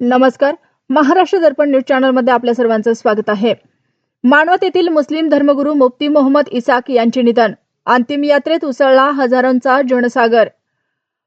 नमस्कार. महाराष्ट्र दर्पण न्यूज चॅनलमध्ये आपल्या सर्वांचं स्वागत आहे. मानवत येथील मुस्लिम धर्मगुरू मुफ्ती मोहम्मद इसाक यांचे निधन. अंतिम यात्रेत उसळला हजारोंचा जनसागर.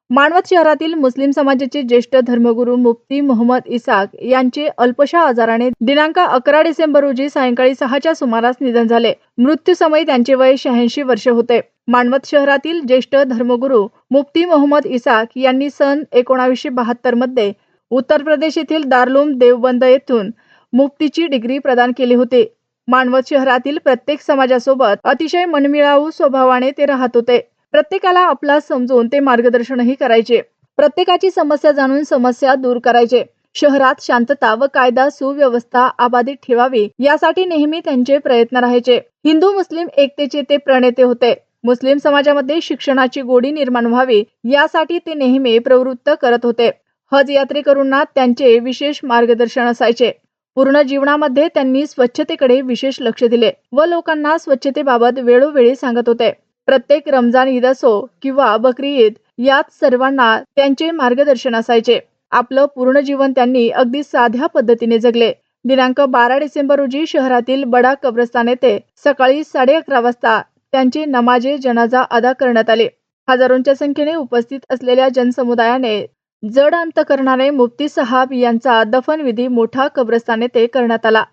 मानवत शहरातील मुस्लिम समाजाचे ज्येष्ठ धर्मगुरू मुफ्ती मोहम्मद इसाक यांचे अल्पशा आजाराने दिनांक अकरा डिसेंबर रोजी सायंकाळी सहाच्या सुमारास निधन झाले. मृत्यूसमयी त्यांचे वय शहाऐंशी वर्ष होते. मानवत शहरातील ज्येष्ठ धर्मगुरू मुफ्ती मोहम्मद इसाक यांनी सन एकोणावीसशे बहात्तरमध्ये उत्तर प्रदेश येथील दार्लूम देवबंद येथून मुफ्तीची डिग्री प्रदान केली होती. मानवत शहरातील प्रत्येक समाजासोबत अतिशय मनमिळावू स्वभावाने ते राहत होते. प्रत्येकाला आपला समजून ते मार्गदर्शनही करायचे. प्रत्येकाची समस्या जाणून समस्या दूर करायचे. शहरात शांतता व कायदा सुव्यवस्था अबाधित ठेवावी यासाठी नेहमी त्यांचे प्रयत्न राहायचे. हिंदू मुस्लिम एकतेचे ते प्रणेते होते. मुस्लिम समाजामध्ये शिक्षणाची गोडी निर्माण व्हावी यासाठी ते नेहमी प्रवृत्त करत होते. हज यात्रेकरूंना त्यांचे विशेष मार्गदर्शन असायचे. पूर्ण जीवनामध्ये त्यांनी स्वच्छतेकडे विशेष लक्ष दिले व लोकांना स्वच्छतेबाबत वेळोवेळी सांगत होते. प्रत्येक रमजान ईद असो किंवा बकरी ईद यात सर्वांना त्यांचे मार्गदर्शन असायचे. आपलं पूर्ण जीवन त्यांनी अगदी साध्या पद्धतीने जगले. दिनांक बारा डिसेंबर रोजी शहरातील बडा कब्रस्तान येथे सकाळी साडे अकरा वाजता त्यांचे नमाजे जनाजा अदा करण्यात आले. हजारोंच्या संख्येने उपस्थित असलेल्या जनसमुदायाने जड अंत करणारे मुफ्ती साहाब यांचा दफनविधी मोठा कब्रस्तान येथे करण्यात आला.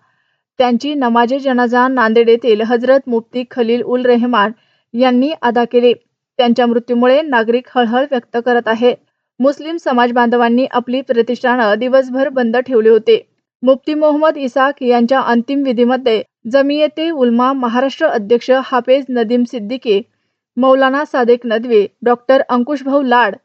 त्यांची नमाजे जनाजा नांदेड येथील हजरत मुफ्ती खलील उल रेहमान यांनी अदा केली. त्यांच्या मृत्यूमुळे नागरिक हळहळ व्यक्त करत आहे. मुस्लिम समाज बांधवांनी आपली प्रतिष्ठानं दिवसभर बंद ठेवली होती. मुफ्ती मोहम्मद इसाक यांच्या अंतिम विधीमध्ये जमियते उलमा महाराष्ट्र अध्यक्ष हाफेज नदीम सिद्दीकी मौलाना सादेक नदवी डॉक्टर अंकुशभाऊ लाड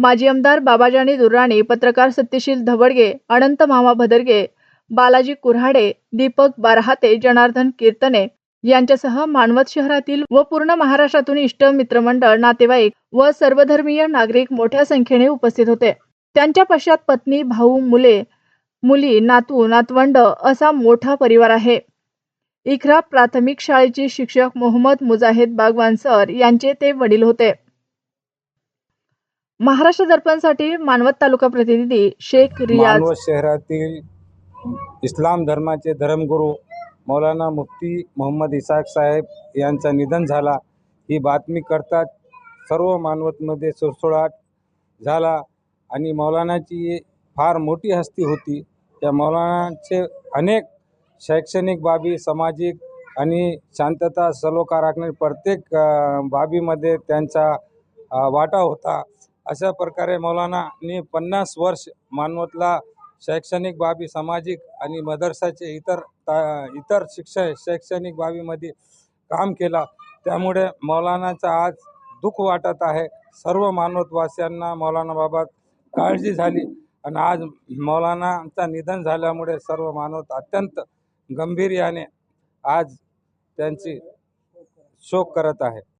माजी आमदार बाबाजानी दुर्राणी पत्रकार सत्यशील धवडगे अनंत मामा भदरगे बालाजी कुऱ्हाडे दीपक बारहाते जनार्दन कीर्तने यांच्यासह मानवत शहरातील व पूर्ण महाराष्ट्रातून इष्ट मित्रमंडळ नातेवाईक व सर्वधर्मीय नागरिक मोठ्या संख्येने उपस्थित होते. त्यांच्या पश्चात पत्नी भाऊ मुले मुली नातू नातवंड असा मोठा परिवार आहे. इखरा प्राथमिक शाळेचे शिक्षक मोहम्मद मुजाहिद बागवान सर यांचे ते वडील होते. महाराष्ट्र दर्पणसाठी मानवत तालुका प्रतिनिधी शेख रियाज मानवत शहरातील इस्लाम धर्माचे धर्मगुरू मौलाना मुफ्ती मोहम्मद इसाक साहेब यांचा निधन झाला. ही बातमी करतात सर्व मानवतमध्ये सुळसुळाट झाला आणि मौलानाची फार मोठी हस्ती होती. त्या मौलानाचे अनेक शैक्षणिक बाबी सामाजिक आणि शांतता सलोखा राखणे प्रत्येक बाबीमध्ये त्यांचा वाटा होता. अशा प्रकारे मौलानानी पन्नास वर्ष मानवतला शैक्षणिक बाबी सामाजिक आणि मदरसाचे इतर ता इतर शिक्षण शैक्षणिक बाबीमध्ये काम केला. त्यामुळे मौलानाचा आज दुःख वाटत आहे. सर्व मानवतवासियांना मौलानाबाबत काळजी झाली आणि आज मौलानाचं निधन झाल्यामुळे सर्व मानवत अत्यंत गंभीर्याने आज त्यांची शोक करत आहे.